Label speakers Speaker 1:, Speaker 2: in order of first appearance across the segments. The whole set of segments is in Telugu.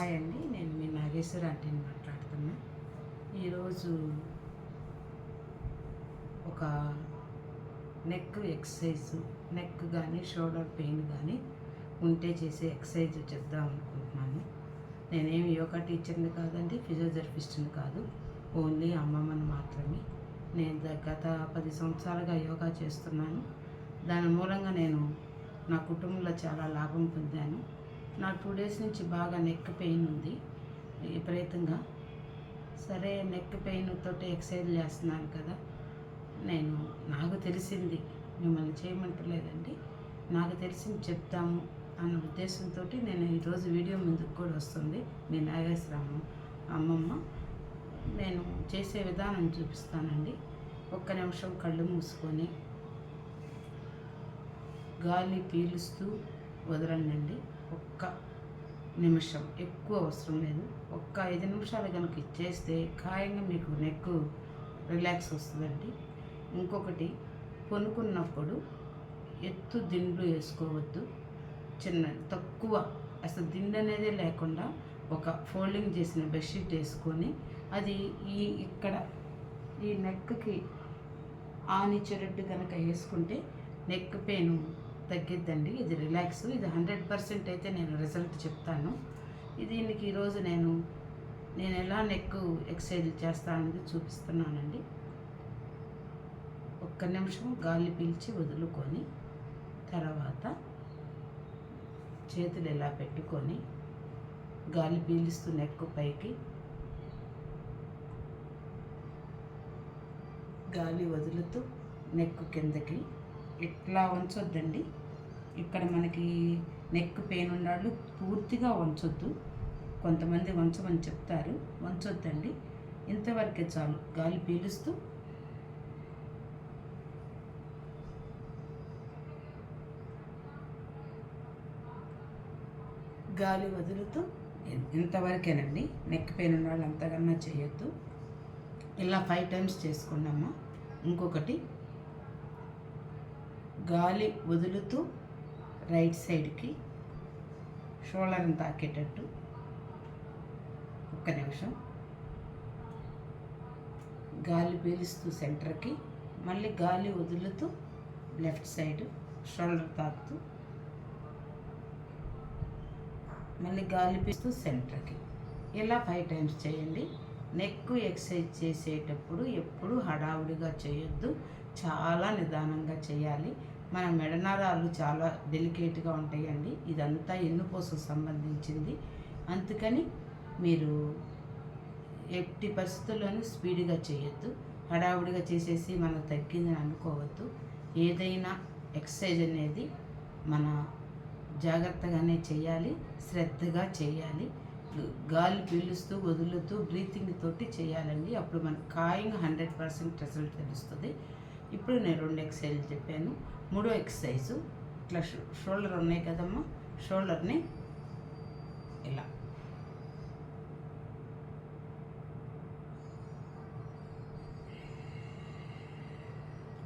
Speaker 1: హాయ్ అండి నేను మీ నాగేశ్వర ఆంటీని మాట్లాడుతున్నా. ఈరోజు ఒక నెక్ ఎక్సర్సైజ్ నెక్ కానీ షోల్డర్ పెయిన్ కానీ ఉంటే చేసే ఎక్సర్సైజ్ చేద్దాం అనుకుంటున్నాను. నేనేమి యోగా టీచర్ని కాదండి ఫిజియోథెరపిస్ట్ని కాదు. ఓన్లీ అమ్మమ్మని మాత్రమే. నేను గత పది సంవత్సరాలుగా యోగా చేస్తున్నాను. దాని మూలంగా నేను నా కుటుంబంలో చాలా లాభం పొందాను. నా టూ డేస్ నుంచి బాగా నెక్ పెయిన్ ఉంది విపరీతంగా. సరే నెక్ పెయిన్ తోటి ఎక్సర్సైజ్ చేస్తున్నాను కదా నేను నాకు తెలిసింది మిమ్మల్ని చేయమంటలేదండి. నాకు తెలిసింది చెప్తాము అన్న ఉద్దేశంతో నేను ఈరోజు వీడియో ముందుకు కూడా వస్తుంది. మీ నాగేశ్వరమ్మ అమ్మమ్మ నేను చేసే విధానం చూపిస్తానండి. ఒక్క నిమిషం కళ్ళు మూసుకొని గాలి పీలుస్తూ వదలండి నిమిషం. ఎక్కువ అవసరం లేదు. ఒక్క ఐదు నిమిషాలు కనుక ఇచ్చేస్తే ఖాయంగా మీకు నెక్ రిలాక్స్ వస్తుందండి. ఇంకొకటి పొనుకున్నప్పుడు ఎత్తు దిండ్లు వేసుకోవద్దు. చిన్న తక్కువ అసలు దిండు అనేదే లేకుండా ఒక ఫోల్డింగ్ చేసిన బెడ్షీట్ వేసుకొని అది ఈ ఇక్కడ ఈ నెక్కి ఆనిచ్చేటట్టు కనుక వేసుకుంటే నెక్ పెయిన్ తగ్గిద్దండి. ఇది రిలాక్స్. ఇది హండ్రెడ్ పర్సెంట్ అయితే నేను రిజల్ట్ చెప్తాను. దీనికి ఈరోజు నేను నేను ఎలా నెక్ ఎక్సర్సైజ్ చేస్తానని చూపిస్తున్నానండి. ఒక్క నిమిషం గాలి పీల్చి వదులుకొని తర్వాత చేతులు ఇలా పెట్టుకొని గాలి పీలుస్తూ నెక్కు పైకి గాలి వదులుతూ నెక్కు కిందకి ఇట్లా ఉంచొద్దండి. ఇక్కడ మనకి నెక్ పెయిన్ ఉన్నవాళ్ళు పూర్తిగా వంచొద్దు. కొంతమంది వంచమని చెప్తారు. వంచొద్దండి. ఇంతవరకే చాలు. గాలి పీలుస్తూ. గాలి వదులుతూ. ఇంతవరకేనండి. నెక్ పెయిన్ ఉన్న వాళ్ళు అంతకన్నా చేయొద్దు. ఇలా ఫైవ్ టైమ్స్ చేసుకున్నామా. ఇంకొకటి గాలి వదులుతూ రైట్ సైడ్కి షోల్డర్ని తాకేటట్టు ఒక్క నిమిషం. గాలి పీలుస్తూ సెంటర్కి మళ్ళీ గాలి వదులుతూ లెఫ్ట్ సైడ్ షోల్డర్ తాకుతూ మళ్ళీ గాలి పీస్తూ సెంటర్కి. ఇలా ఫైవ్ టైమ్స్ చేయండి. నెక్ ఎక్సర్సైజ్ చేసేటప్పుడు ఎప్పుడు హడావుడిగా చేయొద్దు. చాలా నిదానంగా చేయాలి. మన మెడనరాలు చాలా డెలికేట్గా ఉంటాయండి. ఇదంతా ఎన్నుకోసం సంబంధించింది. అందుకని మీరు ఎట్టి పరిస్థితుల్లోనూ స్పీడ్గా చేయొద్దు. హడావుడిగా చేసేసి మనకు తగ్గిందని అనుకోవద్దు. ఏదైనా ఎక్సర్సైజ్ అనేది మన జాగ్రత్తగానే చేయాలి శ్రద్ధగా చేయాలి. గాలి పీలుస్తూ వదులుతూ బ్రీతింగ్ తోటి చేయాలండి. అప్పుడు మనకు కాయింగ్ హండ్రెడ్ పర్సెంట్ రిజల్ట్ తెలుస్తుంది. ఇప్పుడు నేను రెండు ఎక్సర్సైజ్ చెప్పాను. మూడో ఎక్సర్సైజు ఇట్లా షోల్డర్ ఉన్నాయి కదమ్మా? షోల్డర్ని ఇలా.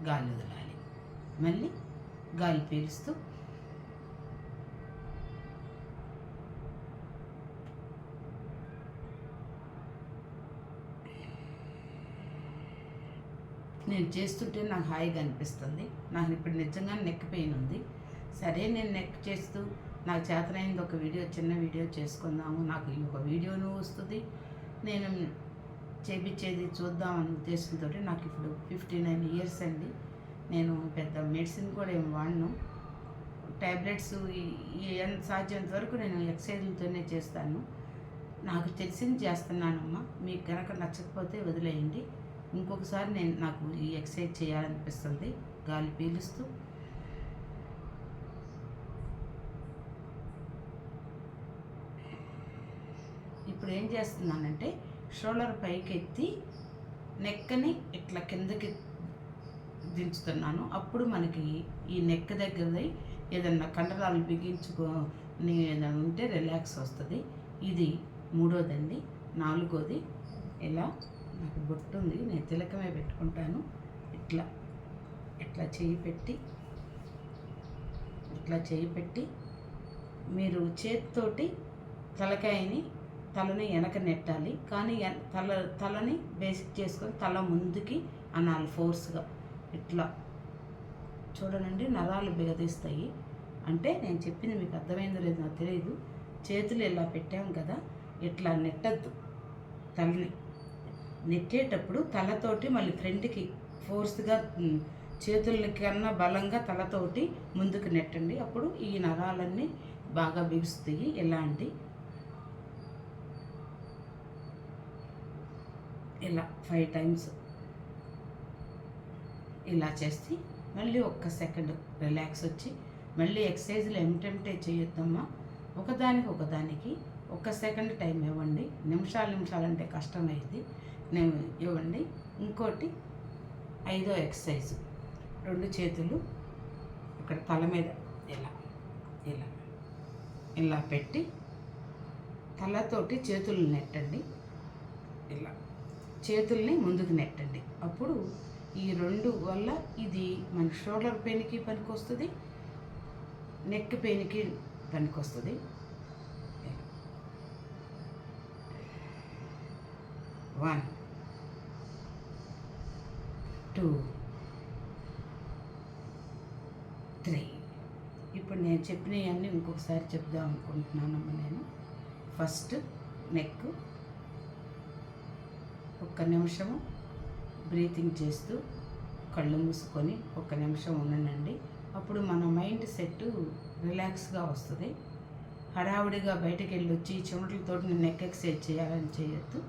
Speaker 1: గాలి వదలాలి. మళ్ళీ గాలి పీలుస్తూ నేను చేస్తుంటే నాకు హాయిగా అనిపిస్తుంది. నాకు ఇప్పుడు నిజంగా నెక్ పెయిన్ ఉంది. సరే నేను నెక్ చేస్తూ నాకు చేతనైంది ఒక వీడియో చిన్న వీడియో చేసుకుందాము. నాకు ఈ ఒక వీడియోను వస్తుంది. నేను చేపించేది చూద్దాం అనే ఉద్దేశంతో నాకు ఇప్పుడు ఫిఫ్టీ నైన్ ఇయర్స్ అండి. నేను పెద్ద మెడిసిన్ కూడా ఏం వాడను. ట్యాబ్లెట్స్ సాధ్యంత ఎంత వరకు నేను ఎక్సర్సైజ్లతోనే చేస్తాను. నాకు తెలిసింది చేస్తున్నానమ్మా. మీకు కనుక నచ్చకపోతే వదిలేయండి. ఇంకొకసారి నేను నాకు ఈ ఎక్సర్సైజ్ చేయాలనిపిస్తుంది. గాలి పీలుస్తూ. ఇప్పుడు ఏం చేస్తున్నానంటే షోల్డర్ పైకి ఎత్తి నెక్కని ఇట్లా కిందకి దించుతున్నాను. అప్పుడు మనకి ఈ నెక్క దగ్గరది ఏదన్నా కండరాలు బిగించుకొని ఏదైనా ఉంటే రిలాక్స్ వస్తుంది. ఇది మూడోదండి. నాలుగోది. ఇలా నాకు బొట్టు ఉంది నేను తిలకమే పెట్టుకుంటాను. ఇట్లా ఇట్లా చేయి పెట్టి ఇట్లా చేయి పెట్టి మీరు చేతితోటి తలకాయని తలని వెనక నెట్టాలి. కానీ తల తలని బేసిక్ చేసుకొని తల ముందుకి అనాలి ఫోర్స్గా. ఇట్లా. చూడనండి నరాలు బిగదీస్తాయి అంటే నేను చెప్పింది మీకు అర్థమైందో లేదో నాకు తెలియదు చేతులు ఇలా పెట్టాం కదా ఇట్లా నెట్టద్దు తలని. నెట్టేటప్పుడు తలతోటి మళ్ళీ ఫ్రంట్కి ఫోర్స్గా చేతుల కన్నా బలంగా తలతోటి ముందుకు నెట్టండి. అప్పుడు ఈ నరాలన్నీ బాగా బిగుస్తాయి. ఇలాంటి ఇలా ఫైవ్ టైమ్స్. ఇలా చేసి మళ్ళీ ఒక్క సెకండ్ రిలాక్స్ వచ్చి మళ్ళీ ఎక్సర్సైజ్లు ఏమిటంటే చేయొద్దమ్మా. ఒకదానికి ఒకదానికి ఒక సెకండ్ టైం ఇవ్వండి. నిమిషాలు నిమిషాలు అంటే కష్టమైంది. నేను ఇవ్వండి. ఇంకోటి ఐదో ఎక్సర్సైజ్. రెండు చేతులు ఇక్కడ తల మీద ఇలా ఇలా ఇలా పెట్టి తలతోటి చేతులు నెట్టండి. ఇలా చేతుల్ని ముందుకు నెట్టండి. అప్పుడు ఈ రెండు వల్ల ఇది మన షోల్డర్ పెయిన్కి పనికొస్తుంది నెక్ పెయిన్కి పనికొస్తుంది. వన్ టూ త్రీ ఇప్పుడు నేను చెప్పినవన్నీ ఇంకొకసారి చెప్దాం అనుకుంటున్నానమ్మా నేను. ఫస్ట్ నెక్ ఒక్క నిమిషము బ్రీతింగ్ చేస్తూ కళ్ళు మూసుకొని ఒక్క నిమిషం ఉండనండి అప్పుడు మన మైండ్ సెట్ రిలాక్స్గా వస్తుంది. హడావుడిగా బయటకు వెళ్ళి వచ్చి చెమటలతో నెక్ ఎక్సైజ్ చేయాలని చేయొద్దు.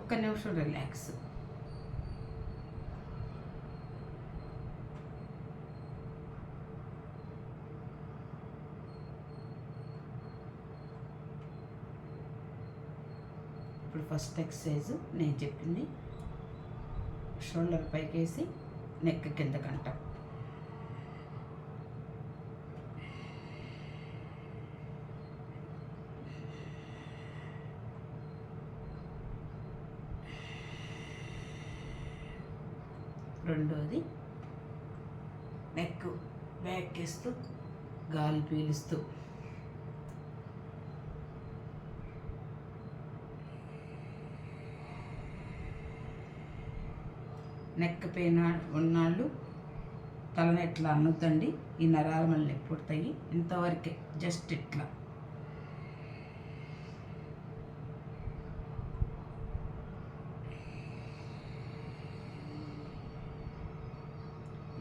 Speaker 1: ఒక్క నిమిషం రిలాక్స్ ఇప్పుడు ఫస్ట్ ఎక్సర్సైజ్ నేను చెప్పింది. షోల్డర్ పైకేసి నెక్ కింద కంటాం. రెండోది నెక్ బ్యాక్ ఇస్తూ గాలి పీలుస్తూ. నెక్ పెయిన్ ఉన్నాళ్ళు తలని ఇట్లా అనుద్దండి ఈ నరాలు మళ్ళీ పుడతాయి ఇంతవరకే జస్ట్ ఇట్లా.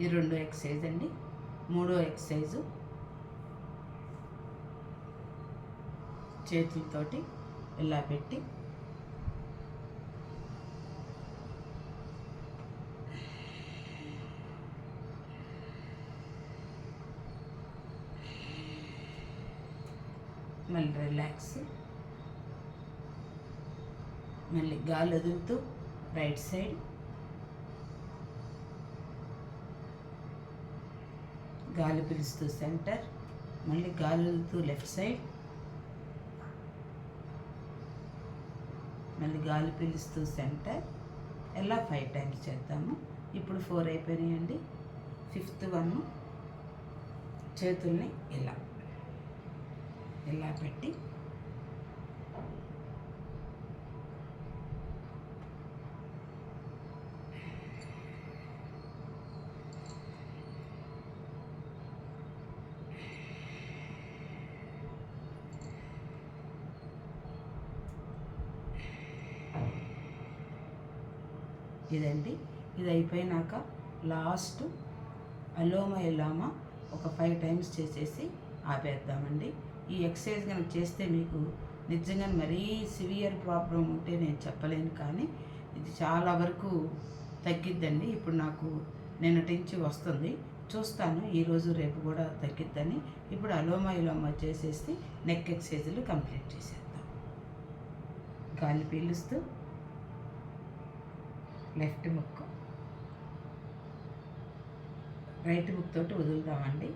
Speaker 1: ఈ రెండో ఎక్సైజ్ అండి. మూడో ఎక్సర్సైజు చేతులతోటి ఇలా పెట్టి మళ్ళీ రిలాక్స్. మళ్ళీ గాలి వదులుతూ రైట్ సైడ్. గాలి పిలుస్తూ సెంటర్ మళ్ళీ గాలి వదులుతూ లెఫ్ట్ సైడ్. మళ్ళీ గాలి పిలుస్తూ సెంటర్. ఎలా ఫైవ్ టైమ్స్ చేద్దాము? ఇప్పుడు ఫోర్ అయిపోయినాయండి. ఫిఫ్త్ వన్ చేతుల్ని ఇలా ఇలా పెట్టి ఇదండి. ఇది అయిపోయినాక లాస్ట్ అలోమ ఎలామ ఒక ఫైవ్ టైమ్స్ చేసేసి ఆపేద్దామండి. ఈ ఎక్సర్సైజ్ కనుక చేస్తే మీకు నిజంగా మరీ సివియర్ ప్రాబ్లం ఉంటే నేను చెప్పలేను కానీ ఇది చాలా వరకు తగ్గిద్దండి. ఇప్పుడు నాకు నిన్నటించి వస్తుంది. చూస్తాను ఈరోజు రేపు కూడా తగ్గిద్దని. ఇప్పుడు అలోమా ఇలోమా చేసేసి నెక్ ఎక్సైజులు కంప్లీట్ చేసేద్దాం. గాలి పీలుస్తూ లెఫ్ట్ ముక్కు. రైట్ ముక్కు తోటి వదులుదామండి.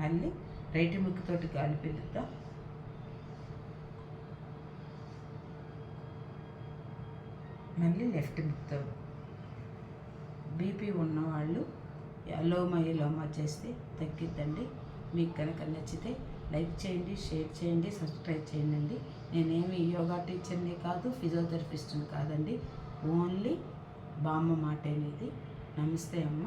Speaker 1: మళ్ళీ రైట్ ముక్కు తోటి గాలి పీలుద్దాం. మళ్ళీ లెఫ్ట్ ముక్తో బీపీ ఉన్నవాళ్ళు అలోమా ఇలోమా చేస్తే తగ్గిద్దండి. మీకు కనుక నచ్చితే లైక్ చేయండి షేర్ చేయండి సబ్స్క్రైబ్ చేయండి. నేనేమి యోగా టీచర్ని కాదు ఫిజియోథెరపిస్ట్ని కాదండి. ఓన్లీ బామ్మ మాట అనేది నమస్తే అమ్మ.